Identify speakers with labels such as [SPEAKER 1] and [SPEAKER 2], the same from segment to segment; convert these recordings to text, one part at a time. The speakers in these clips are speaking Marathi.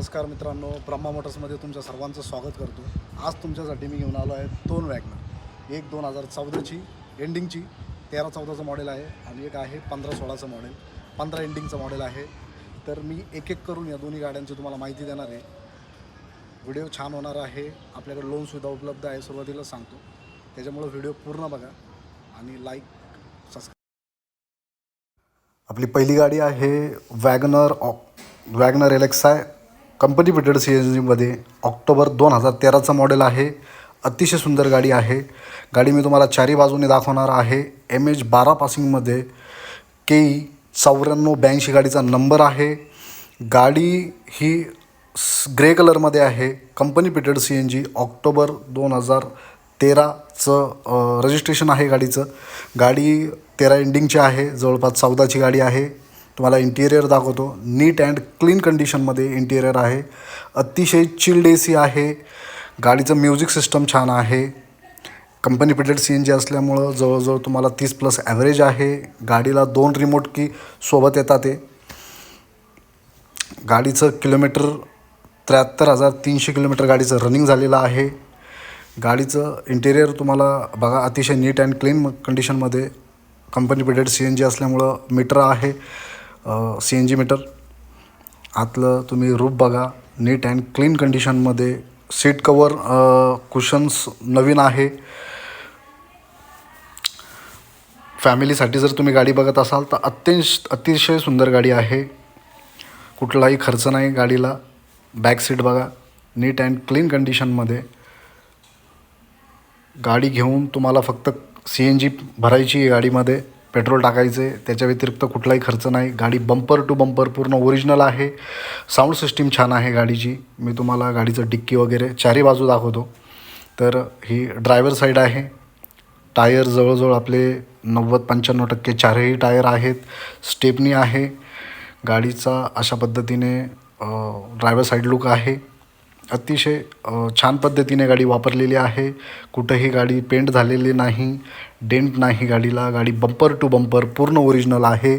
[SPEAKER 1] नमस्कार मित्रांनो ब्रह्मा मोटर्समध्ये तुमच्या सर्वांचं स्वागत करतो. आज तुमच्यासाठी मी घेऊन आलो आहे दोन वॅगनर एक दोन हजार चौदाची एंडिंगची तेरा चौदाचं मॉडेल आहे आणि एक आहे पंधरा सोळाचं मॉडेल पंधरा एंडिंगचं मॉडेल आहे. तर मी एक एक करून या दोन्ही गाड्यांची तुम्हाला माहिती देणार आहे. व्हिडिओ छान होणार आहे. आपल्याकडे लोन सुविधा उपलब्ध आहे सुरुवातीला सांगतो. त्याच्यामुळं व्हिडिओ पूर्ण बघा आणि लाईक सबस्क्राईब आपली पहिली गाडी आहे WagonR uh WagonR LXi company fitted C N जीमध्ये ऑक्टोबर दोन हजार तेराचं मॉडेल आहे. अतिशय सुंदर गाडी आहे. गाडी मी तुम्हाला चारी बाजूने दाखवणार आहे. एम एच बारा पासिंगमध्ये के ई चौऱ्याण्णव ब्याऐंशी गाडीचा नंबर आहे. गाडी ही ग्रे कलरमध्ये आहे. Company fitted C N G October दोन हजार तेराचं रजिस्ट्रेशन आहे गाडीचं. गाडी तेरा एंडिंगची आहे. जवळपास चौदाची गाडी आहे. तुम्हाला इंटिरियर दाखवतो. नीट अँड क्लीन कंडिशनमध्ये इंटिरियर आहे. अतिशय चिल्ड ए सी आहे. गाडीचं म्युझिक सिस्टम छान आहे. Company fitted C N G असल्यामुळं जवळजवळ तुम्हाला तीस प्लस ॲव्हरेज आहे. गाडीला दोन रिमोट की सोबत येतात ते गाडीचं किलोमीटर त्र्याहत्तर हजार तीनशे किलोमीटर गाडीचं रनिंग झालेलं आहे. गाडीचं इंटेरियर तुम्हाला बघा अतिशय नीट अँड क्लीन कंडिशनमध्ये company fitted C N G असल्यामुळं मीटर आहे. सी एन जी मीटर आतलं तुम्ही रूप बघा नीट अँड क्लीन कंडिशनमध्ये सीट कवर कुशन्स नवीन आहे. फॅमिलीसाठी जर तुम्ही गाडी बघत असाल तर अत्यंश अतिशय सुंदर गाडी आहे. कुठलाही खर्च नाही गाडीला. बॅक सीट बघा नीट अँड क्लीन कंडिशनमध्ये. गाडी घेऊन तुम्हाला फक्त सी एन जी भरायची आहे गाडीमध्ये. पेट्रोल टाकायचे त्याच्या व्यतिरिक्त कुठलाही खर्च नाही. गाडी बंपर टू बंपर पूर्ण ओरिजिनल आहे. साऊंड सिस्टीम छान आहे गाडीची. मी तुम्हाला गाडीचं डिक्की वगैरे चारी बाजू दाखवतो. तर ही ड्रायव्हर साईड आहे. टायर जवळजवळ आपले नव्वद पंच्याण्णव टक्के चारही टायर आहेत. स्टेपनी आहे. गाडीचा अशा पद्धतीने ड्रायव्हर साईड लुक आहे. अतिशय छान पद्धतीने गाडी वापरलेली आहे. कुठंही गाडी पेंट झालेली नाही डेंट नाही गाडीला. गाडी बंपर टू बंपर पूर्ण ओरिजिनल आहे.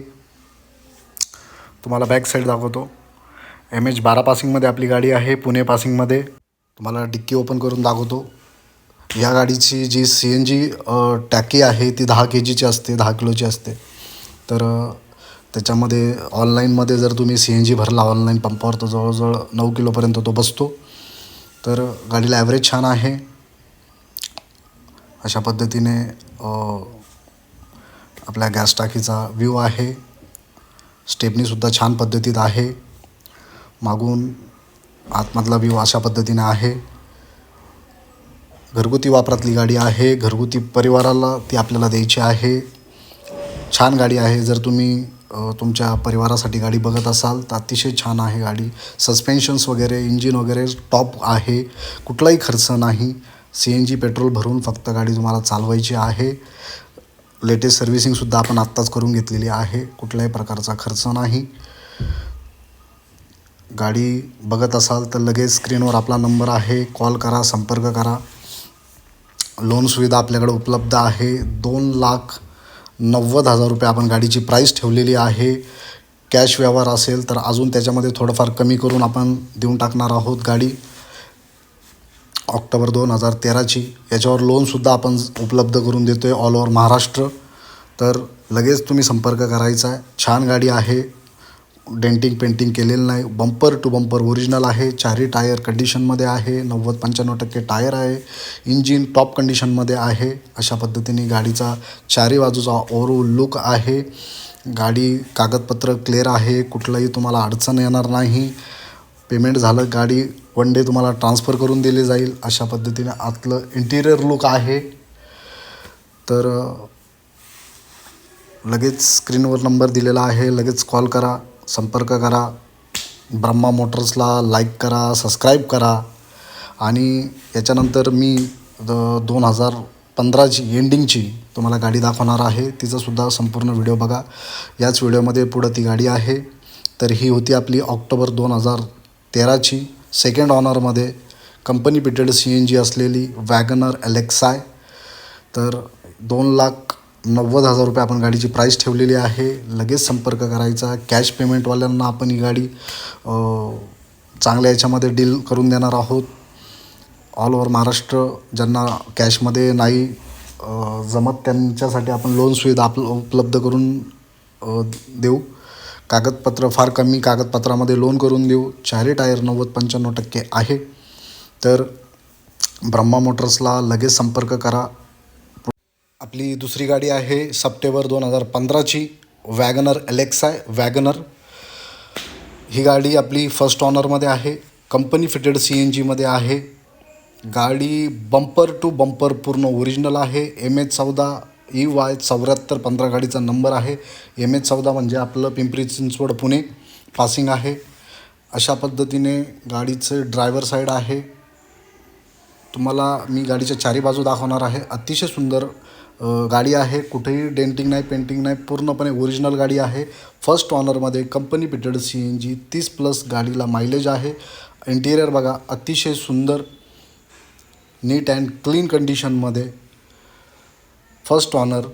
[SPEAKER 1] तुम्हाला बॅक साईड दाखवतो. एम एच बारा पासिंगमध्ये आपली गाडी आहे पुणे पासिंगमध्ये तुम्हाला डिक्की ओपन करून दाखवतो. या गाडीची जी सी एन जी टॅकी आहे ती दहा के जीची असते दहा किलोची असते. तर त्याच्यामध्ये ऑनलाईनमध्ये जर तुम्ही सी एन जी भरला ऑनलाईन पंपावर तर जवळजवळ नऊ किलोपर्यंत तो बसतो. तर गाडीला ॲव्हरेज छान आहे. अशा पद्धतीने आपल्या गॅस टाकीचा व्ह्यू आहे. स्टेपनीसुद्धा छान पद्धतीत आहे. मागून आतमधला व्ह्यू अशा पद्धतीने आहे. घरगुती वापरातली गाडी आहे. घरगुती परिवाराला ती आपल्याला द्यायची आहे. छान गाडी आहे. जर तुम्ही तुमच्या परिवारासाठी गाडी बघत असाल तर अतिशय छान आहे गाडी. सस्पेन्शन्स वगैरे इंजिन वगैरे टॉप आहे. कुठलाही खर्च नाही. सी एन जी पेट्रोल भरून फक्त गाडी तुम्हाला चालवायची आहे. लेटेस्ट सर्व्हिसिंगसुद्धा आपण आत्ताच करून घेतलेली आहे. कुठल्याही प्रकारचा खर्च नाही. गाडी बघत असाल तर लगेच स्क्रीनवर आपला नंबर आहे. कॉल करा संपर्क करा. लोन सुविधा आपल्याकडे उपलब्ध आहे. दोन लाख नव्वद हजार रुपये आपण गाडीची प्राईस ठेवलेली आहे. कॅश व्यवहार असेल तर अजून त्याच्यामध्ये थोडंफार कमी करून आपण देऊन टाकणार आहोत गाडी. ऑक्टोबर दोन हजार तेराची. याच्यावर लोनसुद्धा आपण उपलब्ध करून देतो आहे ऑल ओव्हर महाराष्ट्र. तर लगेच तुम्ही संपर्क करायचा आहे. छान गाडी आहे. डेंटिंग पेंटिंग केलेलं नाही. बंपर टू बंपर ओरिजिनल आहे. चारही टायर कंडिशनमध्ये आहे. नव्वद पंच्याण्णव टक्के टायर आहे. इंजिन टॉप कंडिशनमध्ये आहे. अशा पद्धतीने गाडीचा चारही बाजूचा ओवरऑल लुक आहे. गाडी कागदपत्र क्लिअर आहे. कुठलाही तुम्हाला अडचण येणार नाही. पेमेंट झालं गाडी वन डे तुम्हाला ट्रान्सफर करून दिली जाईल. अशा पद्धतीने आतलं इंटिरियर लुक आहे. तर लगेच स्क्रीनवर नंबर दिलेला आहे. लगेच कॉल करा. संपर्क करा. ब्रह्मा मोटर्सला लाईक करा सबस्क्राईब करा. आणि याच्यानंतर मी द दोन हजार पंधराची एंडिंगची तुम्हाला गाडी दाखवणार आहे. तिचासुद्धा संपूर्ण व्हिडिओ बघा. याच व्हिडिओमध्ये पुढं ती गाडी आहे. तर ही होती आपली ऑक्टोबर दोन हजार तेराची second ऑनरमध्ये company fitted C N G असलेली वॅगनर एलेक्साय तर दोन लाख नव्वद हजार रुपये आपण गाडीची प्राईस ठेवलेली आहे. लगेच संपर्क करायचा. कॅश पेमेंटवाल्यांना आपण ही गाडी चांगल्या याच्यामध्ये डील करून देणार आहोत. ऑल ओव्हर महाराष्ट्र ज्यांना कॅशमध्ये नाही जमत त्यांच्यासाठी आपण लोन सुविधा आप उपलब्ध करून देऊ. कागदपत्र फार कमी कागदपत्रामध्ये लोन करून देऊ. चारी टायर नव्वद पंच्याण्णव टक्के आहे. तर ब्रह्मा मोटर्सला लगेच संपर्क करा. आपली दुसरी गाडी आहे सप्टेंबर दोन हजार पंधराची. WagonR एलेक्साय WagonR. ही गाडी आपली फर्स्ट ऑनरमध्ये आहे. कंपनी फिटेड सी एन जीमध्ये आहे. गाडी बंपर टू बंपर पूर्ण ओरिजिनल आहे. एम एच चौदा ई वाय चौऱ्याहत्तर पंधरा गाडीचा नंबर आहे. एम एच चौदा म्हणजे आपलं पिंपरी चिंचवड पुणे. पासिंग आहे. अशा पद्धतीने गाडीचं ड्रायव्हर साईड आहे. तुम्हाला मी गाडीच्या चारी बाजू दाखवणार आहे. अतिशय सुंदर गाडी आहे कुठेही डेंटिंग नाही पेंटिंग नाही पूर्णपणे ओरिजिनल गाडी आहे. First ऑनरमध्ये company fitted C N G तीस प्लस गाडीला मायलेज आहे. इंटिरियर बघा अतिशय सुंदर नीट अँड क्लीन कंडिशनमध्ये फर्स्ट ऑनर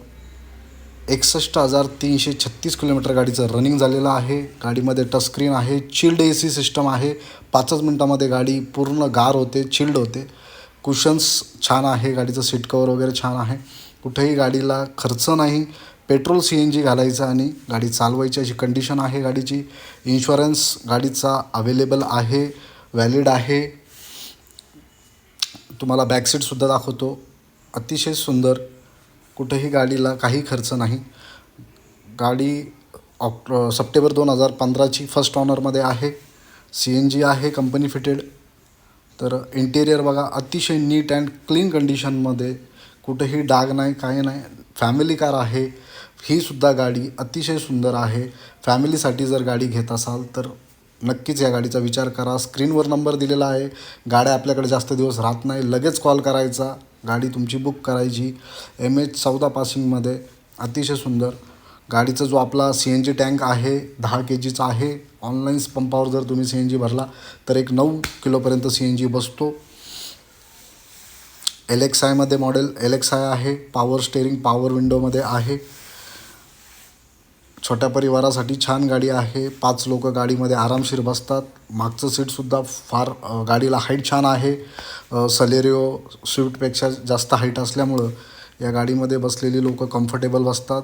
[SPEAKER 1] एकसष्ट हजार तीनशे छत्तीस किलोमीटर गाडीचं रनिंग झालेलं आहे. गाडीमध्ये टचस्क्रीन आहे चिल्ड ए सी सिस्टम आहे. पाचच मिनटामध्ये गाडी पूर्ण गार होते चिल्ड होते. कुशन्स छान आहे गाडीचं सीट कवर वगैरे छान आहे. कुठेही गाडीला खर्च नाही. पेट्रोल सी एन जी घालायचं आणि गाडी चालवायची अशी कंडिशन आहे गाडीची. इन्शुरन्स गाडीचा अवेलेबल आहे व्हॅलिड आहे. तुम्हाला बॅकसीटसुद्धा दाखवतो. अतिशय सुंदर. कुठेही गाडीला काही खर्च नाही. गाडी ऑक्ट सप्टेंबर दोन हजार पंधराची फर्स्ट ऑनरमध्ये आहे. सी एन जी आहे कंपनी फिटेड तर इंटेरियर बघा अतिशय नीट अँड क्लीन कंडिशनमध्ये कुठेही डाग नाही काही नाही. फॅमिली कार आहे. ही सुद्धा गाडी अतिशय सुंदर आहे. फॅमिलीसाठी जर गाडी घेत असाल तर नक्कीच या गाडीचा विचार करा. स्क्रीनवर नंबर दिलेला आहे. गाड्या आपल्याकडे जास्त दिवस राहत नाही. लगेच कॉल करायचा. गाडी तुमची बुक करायची. एम एच चौदा पासिंगमध्ये अतिशय सुंदर. गाडीचा जो आपला सी एन जी टँक आहे दहा के जीचा आहे. ऑनलाईन पंपावर जर तुम्ही सी एन जी भरला तर एक नऊ किलोपर्यंत सी एन जी बसतो. एल एक्स आयमध्ये मॉडेल एल एक्स आय आहे पॉवर स्टेअरिंग पॉवर विंडोमध्ये आहे. छोट्या परिवारासाठी छान गाडी आहे. पाच लोक गाडीमध्ये आरामशीर बसतात. मागचं सीटसुद्धा फार गाडीला हाईट छान आहे. सलेरिओ स्विफ्टपेक्षा जास्त हाईट असल्यामुळं या गाडीमध्ये बसलेली लोक कम्फर्टेबल बसतात.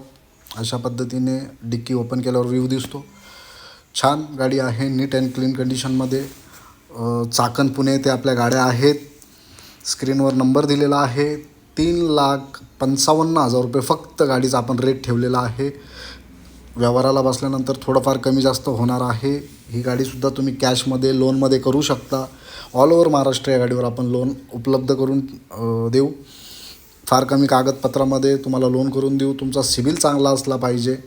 [SPEAKER 1] अशा पद्धतीने डिक्की ओपन केल्यावर व्ह्यू दिसतो. छान गाडी आहे नीट अँड क्लीन कंडिशनमध्ये चाकण पुणे ते आपल्या गाड्या आहेत. स्क्रीनवर नंबर दिलेला आहे. तीन लाख पंचावन्न हजार रुपये फक्त गाडीचा आपण रेट ठेवलेला आहे. व्यवहाराला बसल्यानंतर थोडंफार कमी जास्त होणार आहे. ही गाडीसुद्धा तुम्ही कॅशमध्ये लोनमध्ये करू शकता. ऑल ओव्हर महाराष्ट्र या गाडीवर आपण लोन उपलब्ध करून देऊ. फार कमी कागदपत्रामध्ये तुम्हाला लोन करून देऊ. तुमचा सिबिल चांगला असला पाहिजे.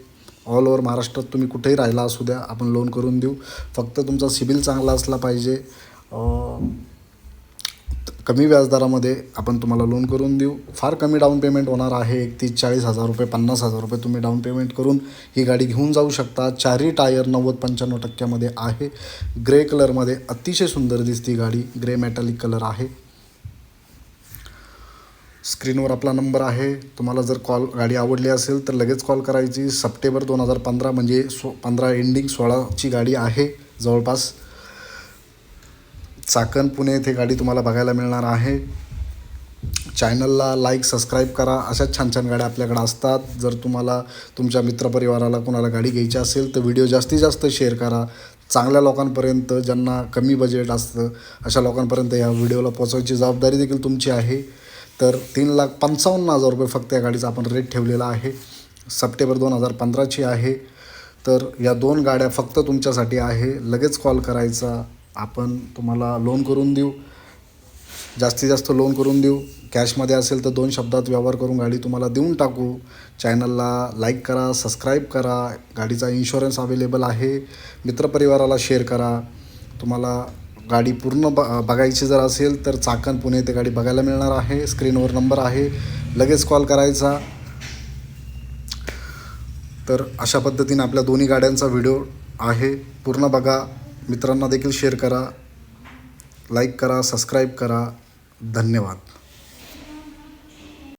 [SPEAKER 1] ऑल ओव्हर महाराष्ट्रात तुम्ही कुठेही राहिला असू द्या आपण लोन करून देऊ. फक्त तुमचा सिबिल चांगला असला पाहिजे. कमी व्याजदरामध्ये आपण तुम्हाला लोन करून देऊ. फार कमी डाऊन पेमेंट होणार आहे. एकतीस चाळीस हजार रुपये पन्नास हजार रुपये तुम्ही डाऊन पेमेंट करून ही गाडी घेऊन जाऊ शकता. चारही टायर नव्वद पंच्याण्णव टक्क्यामध्ये आहे. ग्रे कलरमध्ये अतिशय सुंदर दिसते गाडी. ग्रे मॅटॅलिक कलर आहे. स्क्रीनवर आपला नंबर आहे. तुम्हाला जर कॉल गाडी आवडली असेल तर लगेच कॉल करायची. सप्टेंबर दोन हजार पंधरा म्हणजे सो पंधरा एंडिंग सोळाची गाडी आहे. जवळपास चाकण पुणे येथे गाडी तुम्हाला बघायला मिळणार आहे. चॅनलला लाईक सबस्क्राईब करा. अशाच छान छान गाड्या आपल्याकडे असतात. जर तुम्हाला तुमच्या मित्रपरिवाराला कोणाला गाडी घ्यायची असेल तर व्हिडिओ जास्तीत जास्त शेअर करा. चांगल्या लोकांपर्यंत ज्यांना कमी बजेट असतं अशा लोकांपर्यंत या व्हिडिओला पोचवायची जबाबदारी देखील तुमची आहे. तर तीन लाख पंचावन्न हजार रुपये फक्त या गाडीचा आपण रेट ठेवलेला आहे. सप्टेंबर दोन हजार पंधराची आहे. तर या दोन गाड्या फक्त तुमच्यासाठी आहे. लगेच कॉल करायचा. आपण तुम्हाला लोन करून देऊ. जास्तीत जास्त लोन करून देऊ. कॅशमध्ये असेल तर दोन शब्दात व्यवहार करून गाडी तुम्हाला देऊन टाकू. चॅनलला लाईक करा सबस्क्राईब करा. गाडीचा इन्शुरन्स अवेलेबल आहे. मित्रपरिवाराला शेअर करा. तुम्हाला गाडी पूर्ण ब बघायची जर असेल तर चाकण पुणे ते गाडी बघायला मिळणार आहे. स्क्रीनवर नंबर आहे. लगेच कॉल करायचा. तर अशा पद्धतीने आपल्या दोन्ही गाड्यांचा व्हिडिओ आहे. पूर्ण बघा. मित्रांना देखील शेअर करा. लाईक करा सबस्क्राईब करा. धन्यवाद.